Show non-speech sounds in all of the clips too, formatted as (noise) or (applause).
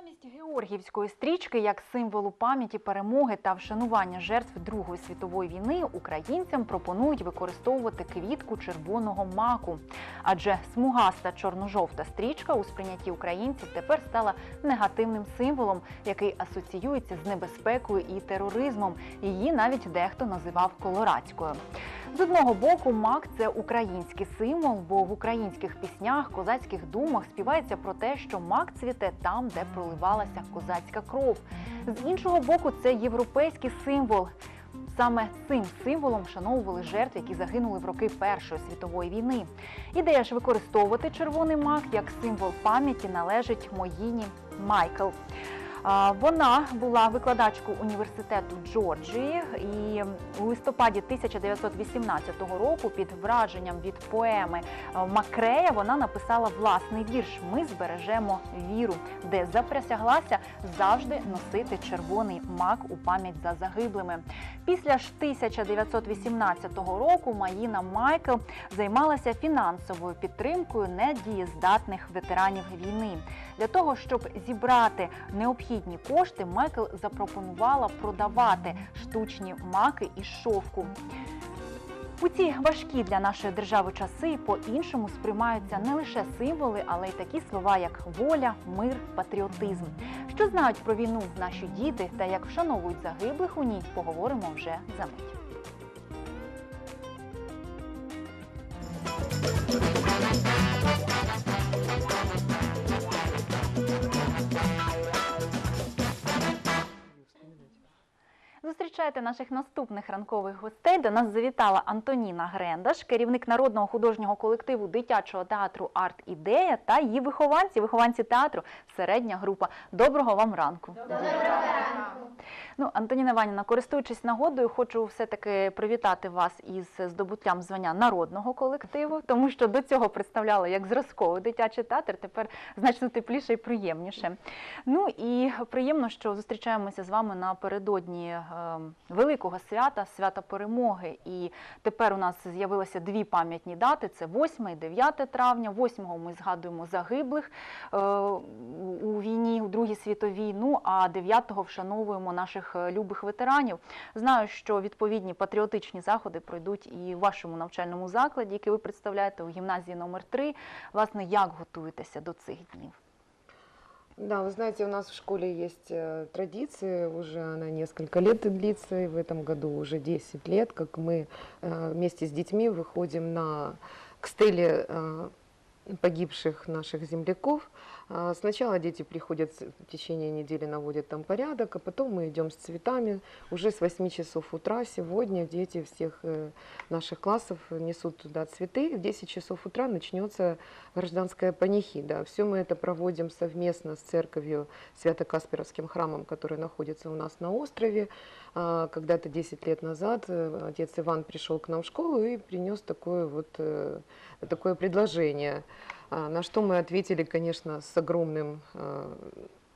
Замість георгіївської стрічки, як символу пам'яті перемоги та вшанування жертв Другої світової війни, українцям пропонують використовувати квітку червоного маку. Адже смугаста чорно-жовта стрічка у сприйнятті українців тепер стала негативним символом, який асоціюється з небезпекою і тероризмом. Її навіть дехто називав колорадською. З одного боку, мак це український символ, бо в українських піснях, козацьких думах співається про те, що мак цвіте там, де проливалася козацька кров. З іншого боку, це європейський символ. Саме цим символом вшановували жертв, які загинули в роки Першої світової війни. Ідея ж використовувати червоний мак як символ пам'яті належить Моїні Майкл. Вона була викладачкою університету Джорджії, і у листопаді 1918 року під враженням від поеми е, Макрея вона написала власний вірш Ми збережемо віру, де заприсяглася завжди носити червоний мак у пам'ять за загиблими. Після ж 1918 року Маїна Майкл займалася фінансовою підтримкою недієздатних ветеранів війни. Для того щоб зібрати необхідні кошти, Майкл запропонувала продавати штучні маки із шовку. У ці важкі для нашої держави часи по-іншому сприймаються не лише символи, але й такі слова, як воля, мир, патріотизм. Що знають про війну наші діти та як вшановують загиблих у ній, поговоримо вже за мить. Зустрічайте наших наступних ранкових гостей. До нас завітала Антоніна Грендаш, керівник народного художнього колективу дитячого театру Арт Ідея та її вихованці, вихованці театру Середня група. Доброго вам ранку. Ну, Антоніна Іванівна, користуючись нагодою, хочу все-таки привітати вас із здобуттям звання народного колективу, тому що до цього представляли як зразковий дитячий театр, тепер значно тепліше і приємніше. Ну і приємно, що зустрічаємося з вами напередодні е, великого свята, свята перемоги. І тепер у нас з'явилися дві пам'ятні дати: це 8 і 9 травня. 8 ми згадуємо загиблих е, у війні, у Другій світовій. Ну а 9-го вшановуємо наших е, любих ветеранів. Знаю, що відповідні патріотичні заходи пройдуть і в вашому навчальному закладі, який ви представляєте у гімназії номер 3 Власне, як готуєтеся до цих днів? Да, вы знаете, у нас в школе есть э, традиция, уже она несколько лет длится, и в этом году уже 10 лет, как мы э, вместе с детьми выходим на, к стеле э, погибших наших земляков. А, Сначала дети приходят в течение недели, наводят там порядок, а потом мы идем с цветами. Уже с 8 часов утра сегодня дети всех э, наших классов несут туда цветы. В 10 часов утра начнется гражданская панихида. Все мы это проводим совместно с церковью Свято-Касперовским храмом, который находится у нас на острове. А, Когда-то 10 лет назад э, отец Иван пришел к нам в школу и принес такое вот э, такое предложение, на что мы ответили, конечно, с огромным э,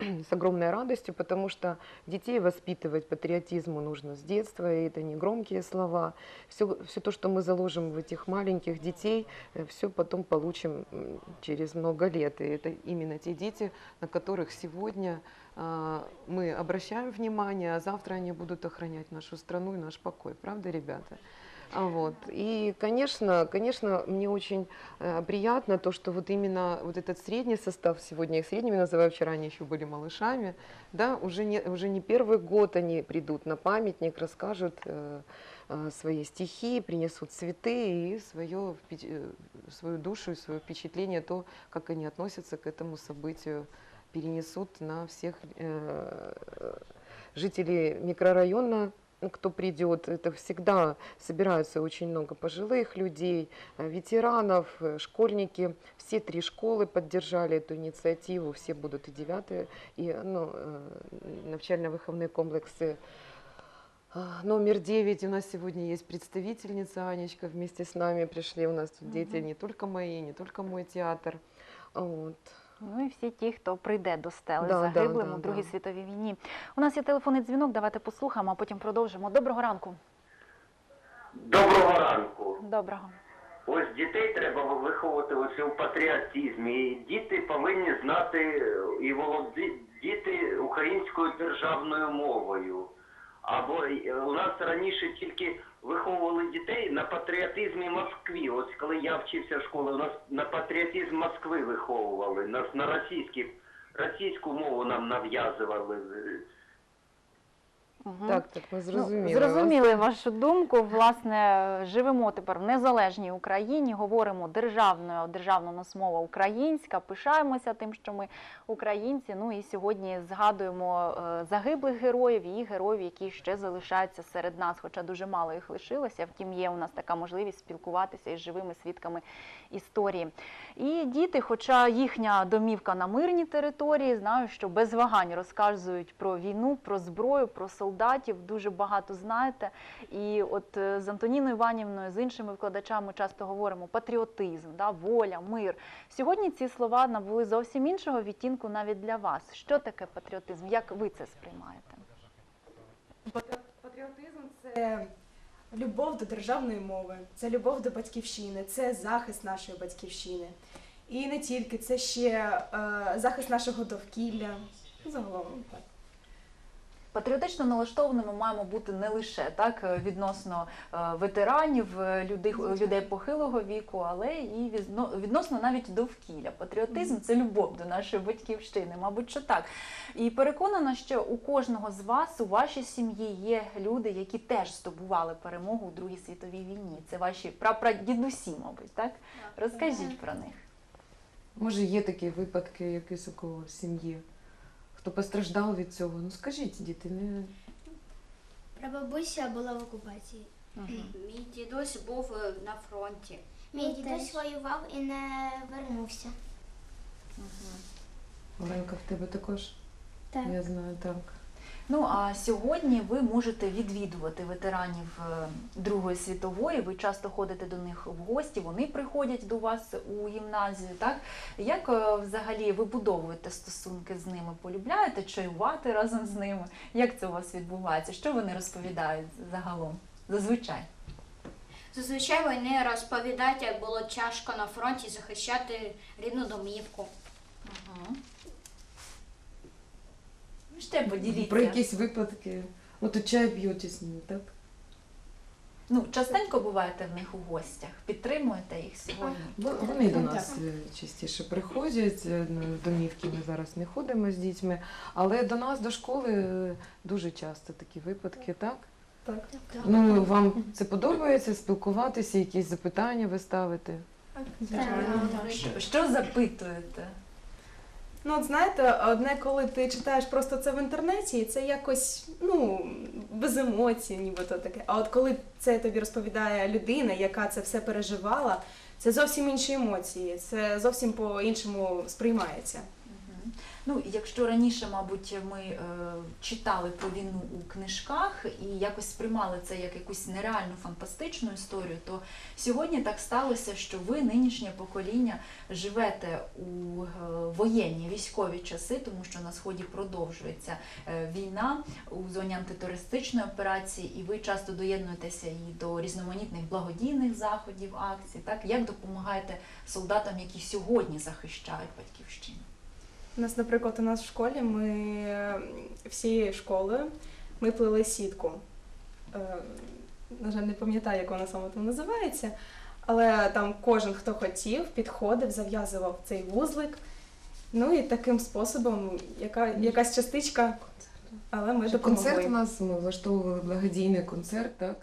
(clears throat) с огромной радостью, потому что детей воспитывать патриотизму нужно с детства, и это не громкие слова. Все, все то, что мы заложим в этих маленьких детей, все потом получим через много лет. И это именно те дети, на которых сегодня а, мы обращаем внимание, а завтра они будут охранять нашу страну и наш покой. Правда, ребята? А Вот. И, конечно, конечно, мне очень э, приятно то, что вот именно вот этот средний состав, сегодня их средними называю, вчера они еще были малышами, да, уже не, уже не первый год они придут на памятник, расскажут э, э, свои стихи, принесут цветы и свое, э, свою душу и свое впечатление, то, как они относятся к этому событию, перенесут на всех э, жителей микрорайона, кто придет, это всегда собираются очень много пожилых людей, э, ветеранов, э, школьники. Все три школы поддержали эту инициативу, все будут и девятые, и ну, э, навчально-выховные комплексы. А, Номер 9 у нас сегодня есть представительница Анечка, вместе с нами пришли у нас тут дети, Мгм. не только мои, не только мой театр. Вот. Ну і всі ті, хто прийде до стели Да, да, загиблим да, у Другій да. світовій війні. У нас є телефонний дзвінок. Давайте послухаємо, а потім продовжимо. Доброго ранку. Доброго ранку. Доброго. Ось дітей треба виховувати ось у патріотизмі. І діти повинні знати і володіти українською державною мовою. Або е, у нас раніше тільки виховували дітей на патріотизмі Москві. Ось коли я вчився в школі, нас на патріотизм Москви виховували, нас на російські, російську мову нам нав'язували. Мгм. Так, так, ми Ну, зрозуміли. зрозуміли вашу думку. Власне, живемо тепер в незалежній Україні, говоримо державною, державна у нас мова українська, пишаємося тим, що ми українці. Ну і сьогодні згадуємо е, загиблих героїв і героїв, які ще залишаються серед нас, хоча дуже мало їх лишилося. Втім, є у нас така можливість спілкуватися із живими свідками історії. І діти, хоча їхня домівка на мирній території, знаю, що без вагань розказують про війну, про зброю, про солдатів. Дуже багато знаєте. І от е, з Антоніною Іванівною, з іншими викладачами часто говоримо патріотизм, да, воля, мир. Сьогодні ці слова набули зовсім іншого відтінку навіть для вас. Що таке патріотизм? Як ви це сприймаєте? Патріот- Патріотизм це любов до державної мови, це любов до батьківщини, це захист нашої батьківщини. І не тільки, це ще е, захист нашого довкілля. Загалом так. Патріотично налаштованими маємо бути не лише так е, відносно е, ветеранів, е, людей, людей похилого віку, але і відно- відносно навіть довкілля. Патріотизм це любов до нашої батьківщини, мабуть, що так. І переконана, що у кожного з вас у вашій сім'ї є люди, які теж здобували перемогу у Другій світовій війні. Це ваші прапрадідусі, мабуть, так? Розкажіть про них. Може, є такі випадки якісь у кого в сім'ї, хто постраждав від цього. Ну скажіть, діти, не Прабабуся була в окупації. Мій дідусь був е, на фронті. Мій дідусь воював і не вернувся. Оленка в тебе також? Так. Я знаю, так. Ну а сьогодні ви можете відвідувати ветеранів е, Другої світової. Ви часто ходите до них в гості. Вони приходять до вас у гімназію. Так як е, взагалі ви будовуєте стосунки з ними? Полюбляєте чаювати разом з ними? Як це у вас відбувається? Що вони розповідають загалом? Зазвичай. Зазвичай вони розповідають, як було тяжко на фронті захищати рідну домівку. Угу. Ще поділіться. Про якісь випадки. От у чай п'єте з ними, так? Ну, частенько буваєте в них у гостях. Підтримуєте їх сьогодні? Бо Вони до нас е, частіше приходять, е, ну, в домівки ми зараз не ходимо з дітьми, але до нас, до школи, е, дуже часто такі випадки, так? Так. Ну, вам це подобається спілкуватися, якісь запитання ви ставите? Звичайно. Що, що запитуєте? Ну, от знаєте, одне, коли ти читаєш просто це в інтернеті, це якось ну, без емоцій, нібито таке. А от коли це тобі розповідає людина, яка це все переживала, це зовсім інші емоції, це зовсім по-іншому сприймається. Ну, якщо раніше, мабуть, ми е, читали про війну у книжках і якось сприймали це як якусь нереальну фантастичну історію, то сьогодні так сталося, що ви, нинішнє покоління, живете у е, воєнні військові часи, тому що на сході продовжується е, війна у зоні антитерористичної операції, і ви часто доєднуєтеся і до різноманітних благодійних заходів, акцій. Так як допомагаєте солдатам, які сьогодні захищають батьківщину? У нас, наприклад, у нас в школі ми всією школою ми плели сітку. Е, На жаль, не пам'ятаю, як вона саме там називається, але там кожен, хто хотів, підходив, зав'язував цей вузлик. Ну і таким способом яка, якась частичка, але ми допомогли. концерт у нас ми влаштовували благодійний концерт, так?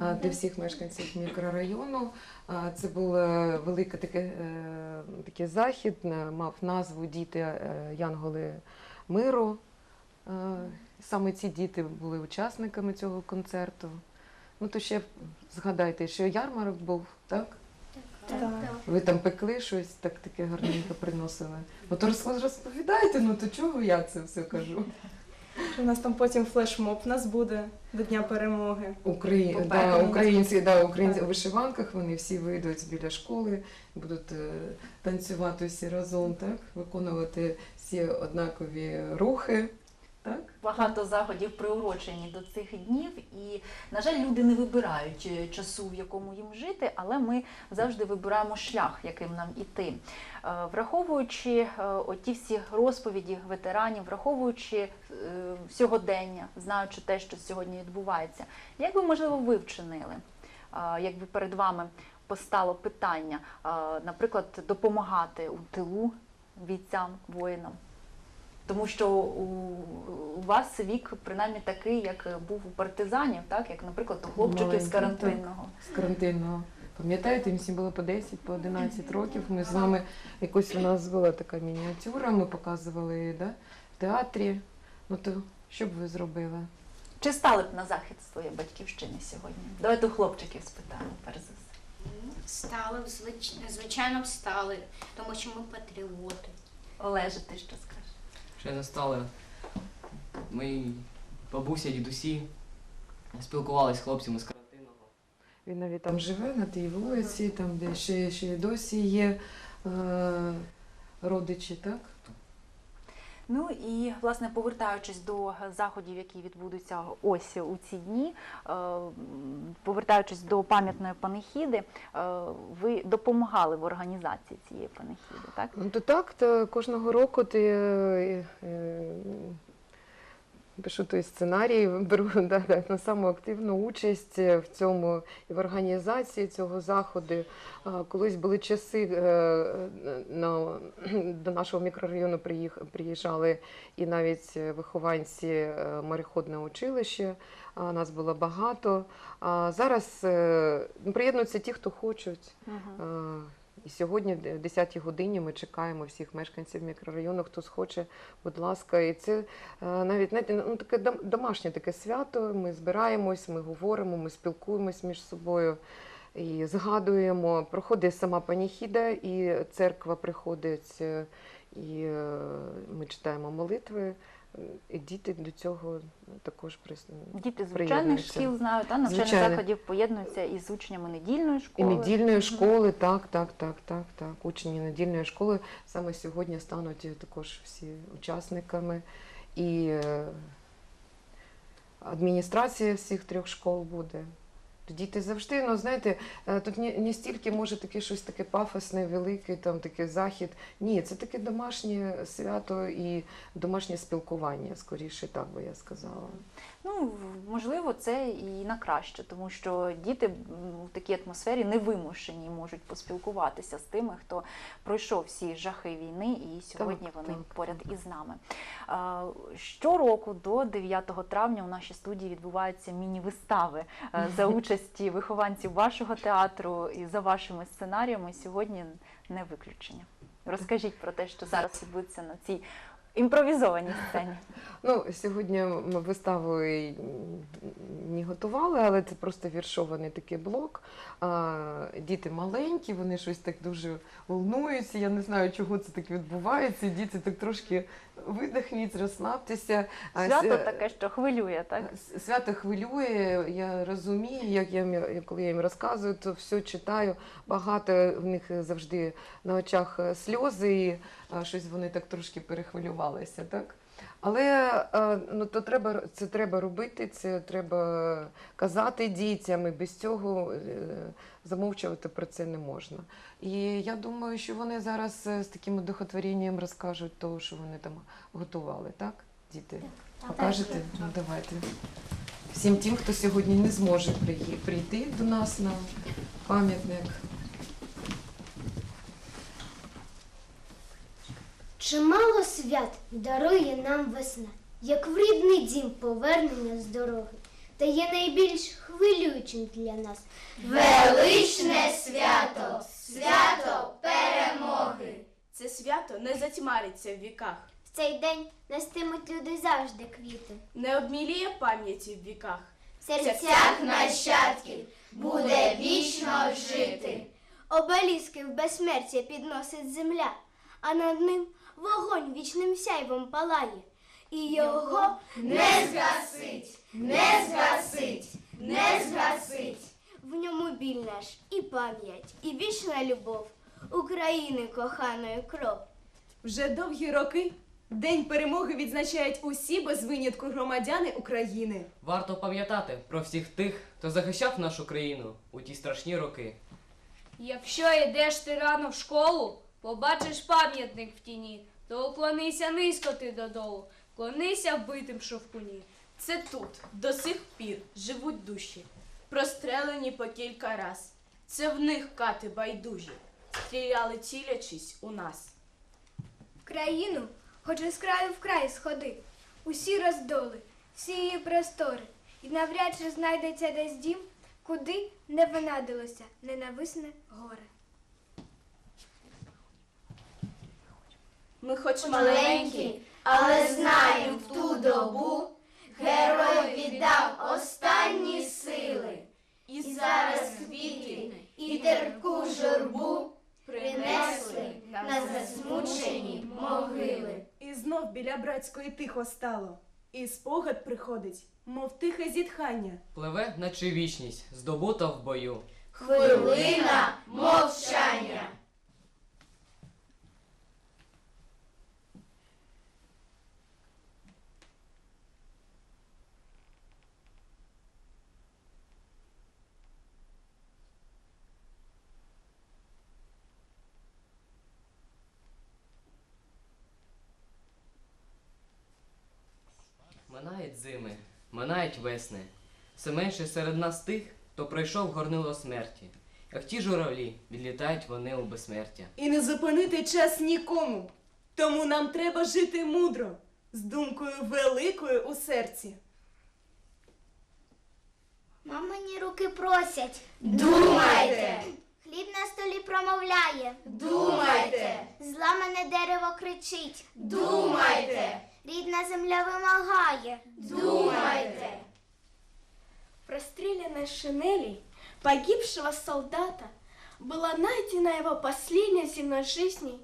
А, Для всіх мешканців мікрорайону. Це був е, великий такий, е, такий захід, е, мав назву Діти е, Янголи миру. Е, Саме ці діти були учасниками цього концерту. Ну то ще згадайте, що ярмарок був, так? Так. Ви там пекли щось, так таке гарненько приносили. Ну то розповідайте, ну то чого я це все кажу? У нас там потім флешмоб у нас буде до Дня перемоги. Украї... Да, українці, да, українці у вишиванках вони всі вийдуть біля школи, будуть е, танцювати всі разом, так? виконувати всі однакові рухи. Так? Багато заходів приурочені до цих днів, і, на жаль, люди не вибирають е, часу, в якому їм жити, але ми завжди вибираємо шлях, яким нам іти. Е, Враховуючи е, оті всі розповіді ветеранів, враховуючи сьогодення, знаючи те, що сьогодні відбувається, як би можливо ви вчинили, якби перед вами постало питання, наприклад, допомагати у тилу бійцям, воїнам? Тому що у, у вас вік принаймні такий, як був у партизанів, так як, наприклад, у хлопчиків з карантинного. з карантинного. Пам'ятаєте, їм всім було по 10, по 11 років. Ми з вами якось у нас була така мініатюра, ми показували її да, в театрі. Ну то що б ви зробили? Чи стали б на захист своєї батьківщини сьогодні? Давайте у хлопчиків спитаємо перш за все. Стали, звичайно, б стали, тому що ми патріоти. Олеже, ти що скажеш? Ще застали стали. Мої бабуся, дідусі спілкувалися з хлопцями з карантинного. Він навіть там живе на тій вулиці, там де ще, ще й досі є е, родичі, так? Ну і власне повертаючись до заходів, які відбудуться ось у ці дні, е, повертаючись до пам'ятної панихіди, е, ви допомагали в організації цієї панихіди, так? Ну то так, то кожного року ти е, пишу той сценарій, (laughs) беру да, да, на саму активну участь в цьому і в організації цього заходу. Колись були часи е, на, (clears throat) до нашого мікрорайону приїжджали і навіть вихованці е, мореходного училища. Нас було багато. А зараз е, ну, приєднуються ті, хто хочуть. Угу. І сьогодні, в 10 годині, ми чекаємо всіх мешканців мікрорайону, хто схоче, будь ласка. І це е, навіть знаєте, ну, таке дом- домашнє таке свято. Ми збираємось, ми говоримо, ми спілкуємось між собою і згадуємо. Проходить сама паніхіда, і церква приходить, е, і е, ми читаємо молитви. І діти до цього також прис... Діти звичайних шкіл знають, а навчальних Звичайно. заходів поєднуються із учнями недільної І школи. недільної школи, так, так, так, так, так. Учні недільної школи саме сьогодні стануть також всі учасниками. І е, адміністрація всіх трьох школ буде. Діти завжди, ну знаєте, е, тут не, не стільки може таке щось таке пафосне, велике, там такий захід. Ні, це таке домашнє свято і домашнє спілкування, скоріше так би я сказала. Ну, можливо, це і на краще, тому що діти в такій атмосфері невимушені можуть поспілкуватися з тими, хто пройшов всі жахи війни, і сьогодні Так, вони так, поряд із нами. Щороку до 9 травня у нашій студії відбуваються міні-вистави е, за (laughs) участі вихованців вашого театру і за вашими сценаріями. Сьогодні не виключення. Розкажіть про те, що зараз відбудеться на цій імпровізованій сцені. (laughs) Ну, сьогодні ми виставу не готували, але це просто віршований такий блок. А, діти маленькі, вони щось так дуже волнуються. Я не знаю, чого це так відбувається. Діти так трошки видихніть, розслабтеся. Свято таке, що хвилює, так? Свято хвилює, я розумію, як я коли я їм розказую, то все читаю. Багато в них завжди на очах е, сльози, і щось вони так трошки перехвилювалися, так? Але е, ну, то треба, це треба робити, це треба казати дітям, і без цього е, замовчувати про це не можна. І я думаю, що вони зараз е, з таким одухотворенням розкажуть того, що вони там готували, так, діти? Покажете? Ну давайте. Всім тим, хто сьогодні не зможе прийти до нас на пам'ятник. Чимало свят дарує нам весна, як в рідний дім повернення з дороги, та є найбільш хвилюючим для нас. Величне свято, свято перемоги. Це свято не затьмариться в віках, В цей день нестимуть люди завжди квіти. не обміліє пам'яті в віках. В В серцях нащадків буде вічно жити. Обеліски в безсмертя підносить земля, а над ним вогонь вічним сяйвом палає. І його Не згасить, не згасить, не згасить. в ньому біль наш і пам'ять, і вічна любов України коханої кров. Вже довгі роки День перемоги відзначають усі без винятку громадяни України. Варто пам'ятати про всіх тих, хто захищав нашу країну у ті страшні роки. Якщо йдеш ти рано в школу, побачиш пам'ятник в тіні, то уклонися низько ти додолу, клонися вбитим шовкуні. Це тут до сих пір живуть душі, прострелені по кілька раз. Це в них кати байдужі, стріляли цілячись у нас. Країну, хоч із краю в край сходи, усі роздоли, всі її простори, і навряд чи знайдеться десь дім, куди не винадилося ненависне горе. Ми хоч Маленькі, але знаємо в ту добу, герой віддав останні сили. І зараз квіти і терпку журбу принесли на засмучені могили. І знов біля братської тихо стало. І спогад приходить, мов тихе зітхання. Пливе, наче вічність, здобута в бою. Хвилина мовчання. Минають зими, минають весни. Все менше серед нас тих, хто пройшов горнило смерті. Як ті журавлі, відлітають вони у безсмертя. І не зупинити час нікому. Тому нам треба жити мудро, з думкою великою у серці. Мамині руки просять, Думайте, хліб на столі промовляє, думайте, зламане дерево кричить, думайте, рідна земля вимагає. думайте. Простреленной шинели погибшего солдата была найдена его последняя земной жизни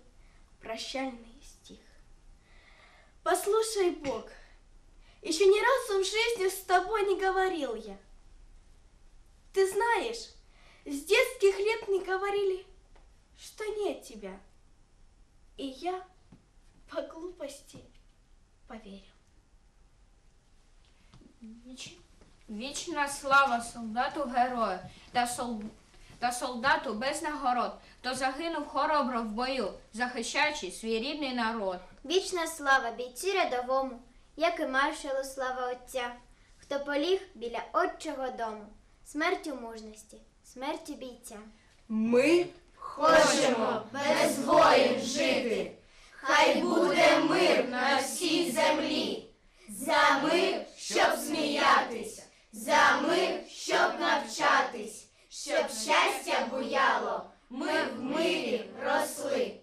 прощальный стих. Послушай, Бог, еще ни разу в жизни с тобой не говорил я. Ты знаешь, с детских лет не говорили, что нет тебя. И я по глупости поверил. Вічна слава солдату герою та, сол... та солдату без нагород, хто загинув хоробро в бою, захищаючи свій рідний народ. Вічна слава бійцю рядовому, як і маршалу слава Отця, хто поліг біля отчого дому, смертю мужності, смертю бійця. Ми Хочемо без воїн жити. Хай буде мир на всій землі. За мир, щоб сміятись, за мир, щоб навчатись, щоб щастя буяло, ми в мирі росли.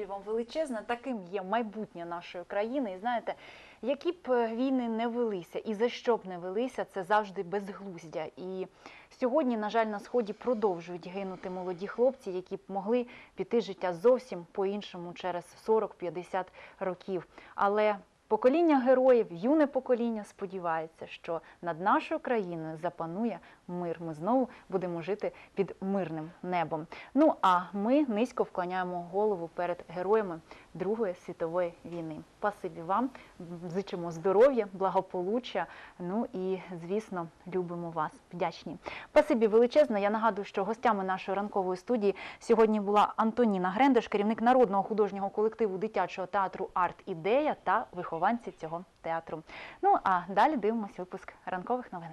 Спасибі вам величезне. Таким є майбутнє нашої країни. І знаєте, які б е, війни не велися і за що б не велися, це завжди безглуздя. І сьогодні, на жаль, на сході продовжують гинути молоді хлопці, які б могли піти життя зовсім по-іншому через 40-50 років. Але покоління героїв, юне покоління сподівається, що над нашою країною запанує мир. Ми знову будемо жити під мирним небом. Ну а ми низько вклоняємо голову перед героями Другої світової війни. Спасибі вам, зичимо здоров'я, благополуччя. Ну і звісно, любимо вас. Вдячні. Спасибі величезне. Я нагадую, що гостями нашої ранкової студії сьогодні була Антоніна Грендеш, керівник народного художнього колективу дитячого театру Арт Ідея та вихованці цього театру. Ну а далі дивимося випуск ранкових новин.